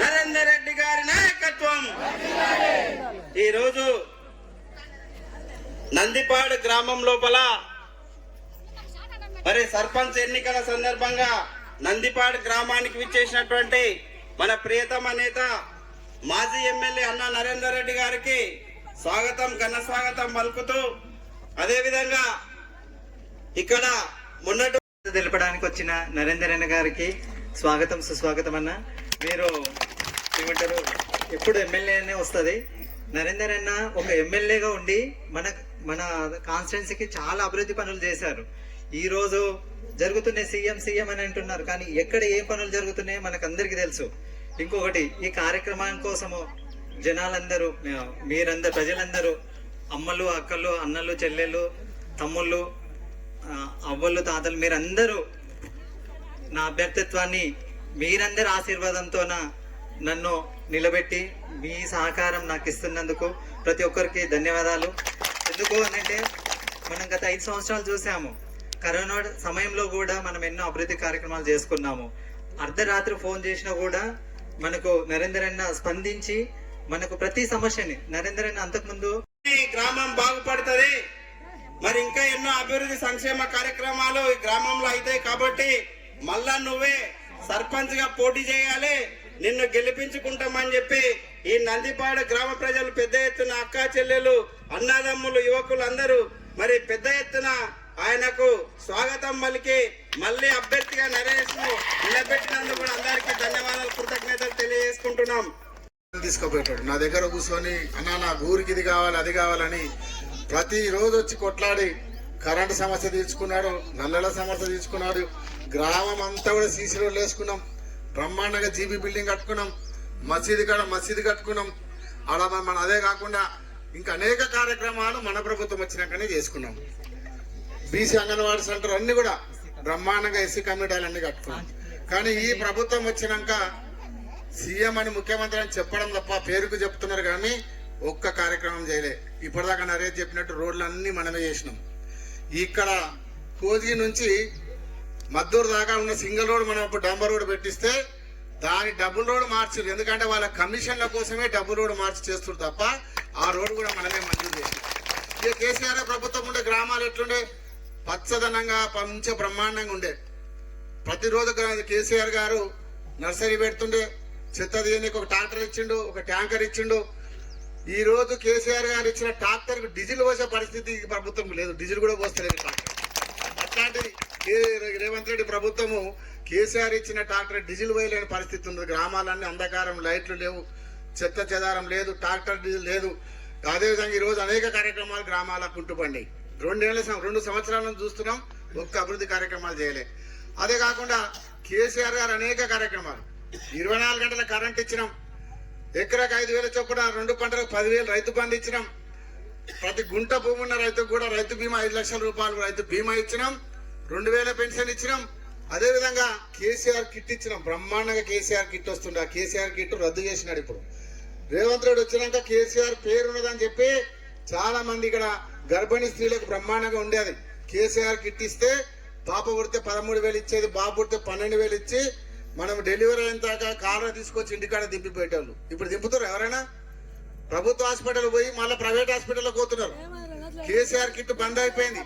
నరేందర్ రెడ్డి గారి నాయకత్వం. ఈరోజు నందిపాడు గ్రామం లోపల మరి సర్పంచ్ ఎన్నికల సందర్భంగా నందిపాడు గ్రామానికి విచ్చేసినటువంటి మన ప్రియతమ నేత మాజీ ఎమ్మెల్యే అన్న నరేందర్ రెడ్డి గారికి స్వాగతం ఘన స్వాగతం పలుకుతూ అదేవిధంగా ఇక్కడ మొన్నటి తెలపడానికి వచ్చిన నరేందర్ గారికి స్వాగతం సుస్వాగతం అన్న. మీరు ఏమంటారు? ఎప్పుడు ఎమ్మెల్యేనే వస్తుంది. నరేందర్ అన్న ఒక ఎమ్మెల్యేగా ఉండి మన మన కాన్స్టిట్యున్సీకి చాలా అభివృద్ధి పనులు చేశారు. ఈరోజు జరుగుతున్నాయి సీఎం సీఎం అని అంటున్నారు. కానీ ఎక్కడ ఏ పనులు జరుగుతున్నాయో మనకు అందరికీ తెలుసు. ఇంకొకటి ఈ కార్యక్రమం కోసము జనాలందరూ మీరందరూ ప్రజలందరూ అమ్మలు అక్కలు అన్నలు చెల్లెలు తమ్ముళ్ళు అవ్వలు తాతలు మీరందరూ నా అభ్యర్థిత్వాన్ని మీరందరి ఆశీర్వాదంతో నన్ను నిలబెట్టి మీ సహకారం నాకు ఇస్తున్నందుకు ప్రతి ఒక్కరికి ధన్యవాదాలు. ఎందుకు అనంటే మనం గత ఐదు సంవత్సరాలు చూసాము. కరోనా సమయంలో కూడా మనం ఎన్నో అభివృద్ధి కార్యక్రమాలు చేసుకున్నాము. అర్ధరాత్రి ఫోన్ చేసినా కూడా మనకు నరేందర్ అన్న స్పందించి మనకు ప్రతి సమస్యని నరేందర్ అన్న అంతకుముందు ఈ గ్రామం బాగుపడుతుంది. మరి ఇంకా ఎన్నో అభివృద్ధి సంక్షేమ కార్యక్రమాలు ఈ గ్రామంలో అవుతాయి కాబట్టి మళ్ళా నువ్వే సర్పంచ్గా పోటీ చేయాలి నిన్ను గెలిపించుకుంటామని చెప్పి ఈ నందిపాడు గ్రామ ప్రజలు పెద్ద ఎత్తున అక్కా చెల్లెలు అన్నదమ్ములు యువకులు అందరూ మరి పెద్ద ఎత్తున ఆయనకు స్వాగతం పలికి మళ్ళీ అభ్యర్థిగా నరేష్ను నిలబెట్టినందుకు కూడా అందరికీ ధన్యవాదాలు కృతజ్ఞతలు తెలియజేసుకుంటున్నాం. తీసుకుపోయాడు నా దగ్గర కూర్చొని అన్న నా ఊరికి ఇది కావాలి అది కావాలని ప్రతి రోజు వచ్చి కొట్లాడి కరెంటు సమస్య తీర్చుకున్నాడు నల్లల సమస్య తీర్చుకున్నాడు. గ్రామం అంతా కూడా సీసీ రోడ్లు వేసుకున్నాం. బ్రహ్మాండంగా జీబీ బిల్డింగ్ కట్టుకున్నాం. మసీదు కాడ మసీదు కట్టుకున్నాం. ఆడ మన మన అదే కాకుండా ఇంకా అనేక కార్యక్రమాలు మన ప్రభుత్వం వచ్చినాకనే చేసుకున్నాం. బీసీ అంగన్వాడీ సెంటర్ అన్ని కూడా బ్రహ్మాండంగా ఎస్సీ కమ్యూనిటీలు అన్ని కట్టుకున్నాం. కానీ ఈ ప్రభుత్వం వచ్చినాక సీఎం అని ముఖ్యమంత్రి అని చెప్పడం తప్ప పేరుకు చెప్తున్నారు కానీ ఒక్క కార్యక్రమం చేయలే. ఇప్పటిదాకా నరేష్ చెప్పినట్టు రోడ్లన్నీ మనమే చేసినాం. ఇక్కడ కోజీ నుంచి మద్దూరు దాకా ఉన్న సింగిల్ రోడ్ మనం ఇప్పుడు డంబర్ రోడ్ పెట్టిస్తే దాని డబుల్ రోడ్ మార్చారు. ఎందుకంటే వాళ్ళ కమిషన్ల కోసమే డబుల్ రోడ్ మార్చి చేస్తారు తప్ప ఆ రోడ్ కూడా మనమే మంజూరు చేసినాం. ఇక కేసీఆర్ ప్రభుత్వం ఉండే గ్రామాలు ఎట్లుండే? పచ్చదనంగా పంచ బ్రహ్మాండంగా ఉండే. ప్రతిరోజు కేసీఆర్ గారు నర్సరీ పెడుతుండే. చెత్త తీయనికి ఒక ట్రాక్టర్ ఇచ్చిండు ఒక ట్యాంకర్ ఇచ్చిండు. ఈ రోజు కేసీఆర్ గారు ఇచ్చిన ట్రాక్టర్కు డీజిల్ పోసే పరిస్థితి ఈ ప్రభుత్వం లేదు. డీజిల్ కూడా పోస్తలేదు ట్రాక్టర్. అట్లాంటిది రేవంత్ రెడ్డి ప్రభుత్వము కేసీఆర్ ఇచ్చిన ట్రాక్టర్ డీజిల్ పోయలేని పరిస్థితి ఉంది గ్రామాలన్నీ అంధకారం లైట్లు లేవు చెత్త చెదారం లేదు ట్రాక్టర్ డీజిల్ లేదు. అదేవిధంగా ఈ రోజు అనేక కార్యక్రమాలు గ్రామాలకు కుంటుపడినాయి. రెండేళ్ళ రెండు సంవత్సరాల నుంచి చూస్తున్నాం ఒక్క అభివృద్ధి కార్యక్రమాలు చేయలే. అదే కాకుండా కేసీఆర్ గారు అనేక కార్యక్రమాలు. ఇరవై నాలుగు గంటల కరెంట్ ఇచ్చినాం. ఎకరాకు ఐదు వేల చొప్పున రెండు పంటలకు పదివేలు రైతు బంధు ఇచ్చినాం. ప్రతి గుంట భూమి ఉన్న రైతుకు కూడా రైతు బీమా ఐదు లక్షల రూపాయలు రైతు బీమా ఇచ్చినాం. రెండు వేల పెన్షన్ ఇచ్చినాం. అదే విధంగా కేసీఆర్ కిట్ ఇచ్చినాం. బ్రహ్మాండంగా కేసీఆర్ కిట్ వస్తుండే. ఆ కేసీఆర్ కిట్ రద్దు చేసినాడు ఇప్పుడు. రేవంత్ రెడ్డి వచ్చినాక కేసీఆర్ పేరు ఉన్నదని చెప్పి చాలా మంది ఇక్కడ గర్భిణీ స్త్రీలకు బ్రహ్మాండంగా ఉండేది. కేసీఆర్ కిట్ ఇస్తే పాప పుడితే పదమూడు వేలు ఇచ్చేది బాబు పుడితే పన్నెండు వేలు ఇచ్చి మనం డెలివరీ అయిన దాకా కారు తీసుకొచ్చి ఇంటికాడ దింపి పెట్టేవాళ్ళు ఇప్పుడు దింపుతారు ఎవరైనా? ప్రభుత్వ హాస్పిటల్ పోయి మళ్ళీ ప్రైవేట్ హాస్పిటల్లో పోతున్నారు. కేసీఆర్ కిట్ బంద్ అయిపోయింది.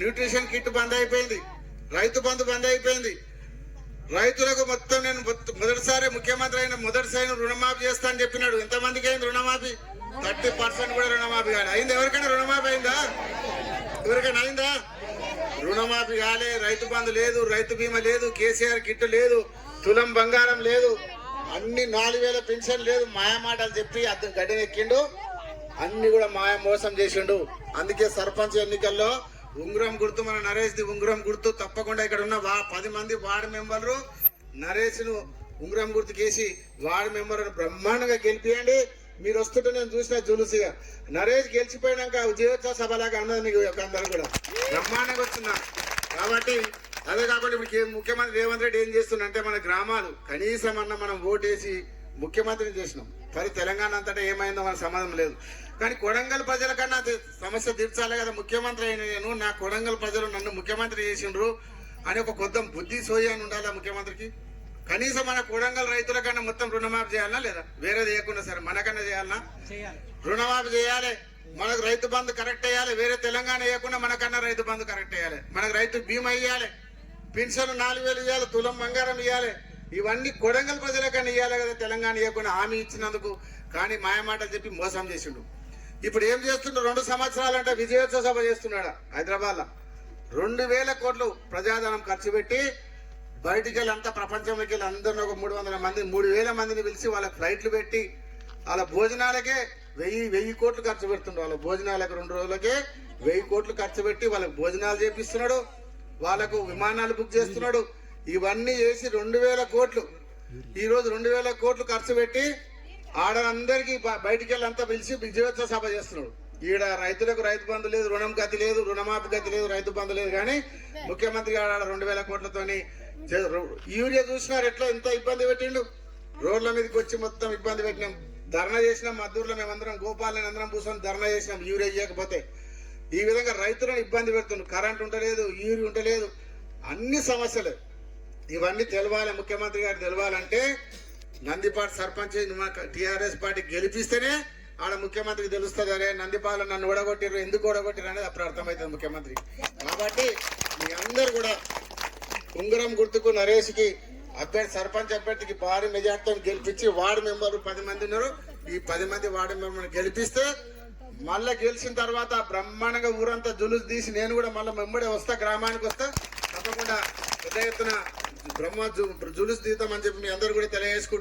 న్యూట్రిషన్ కిట్ బంద్ అయిపోయింది. రైతు బంధు బంద్ అయిపోయింది. రైతులకు మొత్తం నేను మొదటిసారి ముఖ్యమంత్రి అయిన మొదటిసారి రుణమాఫీ చేస్తా అని చెప్పినాడు. ఎంతమందికి అయింది రుణమాఫీ? థర్టీ పర్సెంట్ కూడా రుణమాఫీ కాదు అయింది ఎవరికైనా రుణమాఫీ అయిందా? ఎవరికైనా అయిందా? రుణమాఫీ కాలే. రైతు బంధు లేదు రైతు బీమా లేదు కేసీఆర్ కిట్ లేదు. తులం బంగారం లేదు. అన్ని నాలుగు వేల పెన్షన్ లేదు. మాయమాటలు చెప్పి అద్దం గడ్డెక్కిండు అన్ని కూడా మాయ మోసం చేసిండు. అందుకే సర్పంచ్ ఎన్నికల్లో ఉంగరం గుర్తు మన నరేష్ ది ఉంగరం గుర్తు తప్పకుండా ఇక్కడ ఉన్న వా పది మంది వార్డు మెంబర్లు నరేష్ను ఉంగరం గుర్తుకేసి వార్డు మెంబర్ బ్రహ్మాండంగా గెలిపియండి. మీరు వస్తుంటే నేను చూసిన జులుసిగా నరేష్ గెలిచిపోయినాక జీవోత్సవ సభలాగా అన్నది మీకు యొక్క అందరూ కూడా. బ్రహ్మాండంగా వస్తున్నా కాబట్టి అదే కాకుండా ఇప్పుడు ముఖ్యమంత్రి రేవంత్ రెడ్డి ఏం చేస్తుండంటే మన గ్రామాలు కనీసం అన్న మనం ఓటేసి ముఖ్యమంత్రిని చేసినాం. మరి తెలంగాణ అంతటా ఏమైందో మన సంబంధం లేదు. కానీ కొడంగల్ ప్రజల కన్నా సమస్య తీర్చాలి కదా ముఖ్యమంత్రి అయిన నేను. నా కొడంగల్ ప్రజలు నన్ను ముఖ్యమంత్రి చేసిండ్రు అని ఒక కొత్త బుద్ధి సోయి అని ఉండాలి ముఖ్యమంత్రికి? కనీసం మన కొడంగల్ రైతుల కన్నా మొత్తం రుణమాఫీ చేయాలనా లేదా? వేరేది చేయకుండా సరే మనకన్నా చేయాలనా? రుణమాఫీ చేయాలి. మనకు రైతు బంధు కరెక్ట్ వేయాలి వేరే తెలంగాణ వేయకుండా మనకన్నా రైతు బంధు కరెక్ట్ వేయాలి మనకు రైతు బీమా ఇవ్వాలి పెన్షన్ నాలుగు వేలు ఇవ్వాలి తులం బంగారం ఇవ్వాలి ఇవన్నీ కొడంగల్ ప్రజలకన్నా ఇవ్వాలి కదా తెలంగాణ ఇవ్వకుండా హామీ ఇచ్చినందుకు. కానీ మాయమాటలు చెప్పి మోసం చేసిండు. ఇప్పుడు ఏం చేస్తుండో? రెండు సంవత్సరాలంటే విజయోత్సవ సభ చేస్తున్నాడు హైదరాబాద్లో? రెండు వేల కోట్లు ప్రజాధనం ఖర్చు పెట్టి బయటికి వెళ్ళి అంతా ప్రపంచంలోకి వెళ్ళి అందరిని ఒక మూడు వందల మంది మూడు వేల మందిని పిలిచి వాళ్ళ ఫ్లైట్లు పెట్టి వాళ్ళ భోజనాలకే వెయ్యి వెయ్యి కోట్లు ఖర్చు పెడుతుండ్రు వాళ్ళ భోజనాలకు రెండు రోజులకే వెయ్యి కోట్లు ఖర్చు పెట్టి వాళ్ళకి భోజనాలు చేపిస్తున్నాడు. వాళ్ళకు విమానాలు బుక్ చేస్తున్నాడు. ఇవన్నీ చేసి రెండు వేల కోట్లు. ఈ రోజు రెండు వేల కోట్లు ఖర్చు పెట్టి ఆడలందరికీ బ- బయటికి వెళ్ళంతా పిలిచి విజయోత్సవ సభ చేస్తున్నాడు. ఈడ రైతులకు రైతు బంధు లేదు రుణం గతి లేదు రుణమాఫీ గతి లేదు రైతు బంధు లేదు కానీ ముఖ్యమంత్రి గారు ఆడ రెండు వేల కోట్లతోని యూరియా చూసినారు ఎట్లా ఎంత ఇబ్బంది పెట్టిండు? రోడ్ల మీదకి వచ్చి మొత్తం ఇబ్బంది పెట్టినాం. ధర్నా చేసినాం మద్దూరులో మేమందరం గోపాలని అందరం కూర్చొని ధర్నా చేసినాం. యూరియా ఇవ్వకపోతే ఈ విధంగా రైతులను ఇబ్బంది పెడుతున్నారు కరెంట్ ఉండలేదు యూరి ఉండలేదు. అన్ని సమస్యలు. ఇవన్నీ తెలవాలి ముఖ్యమంత్రి గారు తెలవాలంటే నందిపాటి సర్పంచ్ టీఆర్ఎస్ పార్టీ గెలిపిస్తేనే ఆడ ముఖ్యమంత్రికి తెలుస్తుంది అరే నందిపాల నన్ను ఓడగొట్టిర్రు ఎందుకు ఓడగొట్టిర్రు అనేది అప్పుడు అర్థమవుతుంది ముఖ్యమంత్రి. కాబట్టి మీ అందరు కూడా ఉంగరం గుర్తుకు నరేష్కి అభ్యర్థి సర్పంచ్ అభ్యర్థికి భారీ మెజార్టీతో గెలిపించి వార్డు మెంబర్లు పది మంది ఉన్నారు. ఈ పది మంది వార్డు మెంబర్ని గెలిపిస్తే మళ్ళా గెలిచిన తర్వాత బ్రహ్మాండంగా ఊరంతా జులుసు తీసి నేను కూడా మళ్ళీ మెంబడే వస్తా గ్రామానికి వస్తా. తప్పకుండా పెద్ద ఎత్తున బ్రహ్మ జు- జులుసు తీద్దామని చెప్పి మీ అందరు కూడా తెలియజేసుకుంటారు